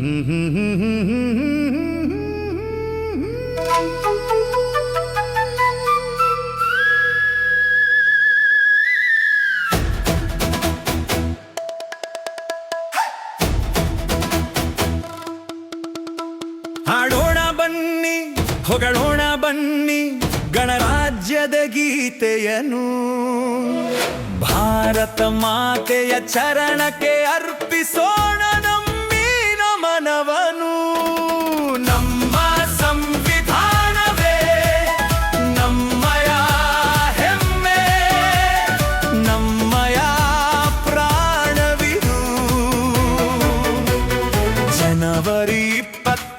ಹಾಡೋಣ ಬನ್ನಿ ಹೊಗಳೋಣ ಬನ್ನಿ ಗಣರಾಜ್ಯದ ಗೀತೆಯನು ಭಾರತ ಮಾತೆಯ ಚರಣಕ್ಕೆ ಅರ್ಪಿಸೋಣ. ಬರೀ ಇಪ್ಪತ್ತು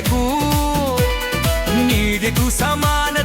నీడకు నీడకు సమాన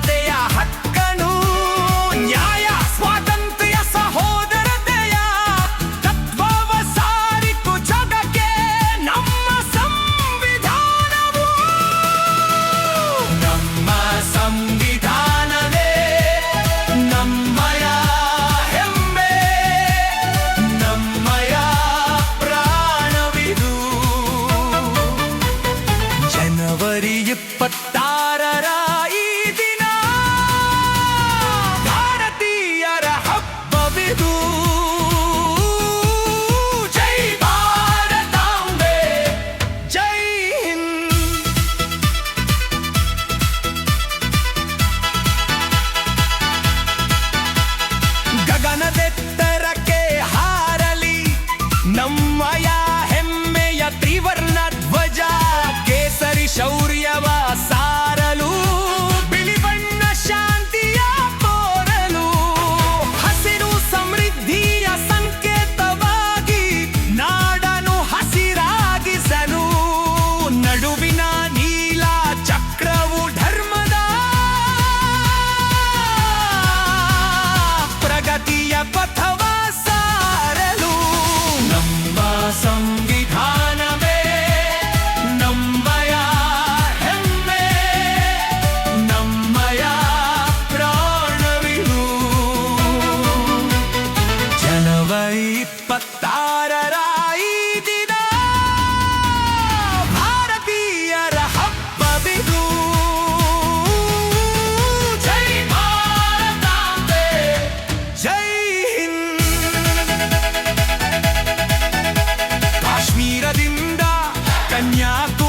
batalha. soñar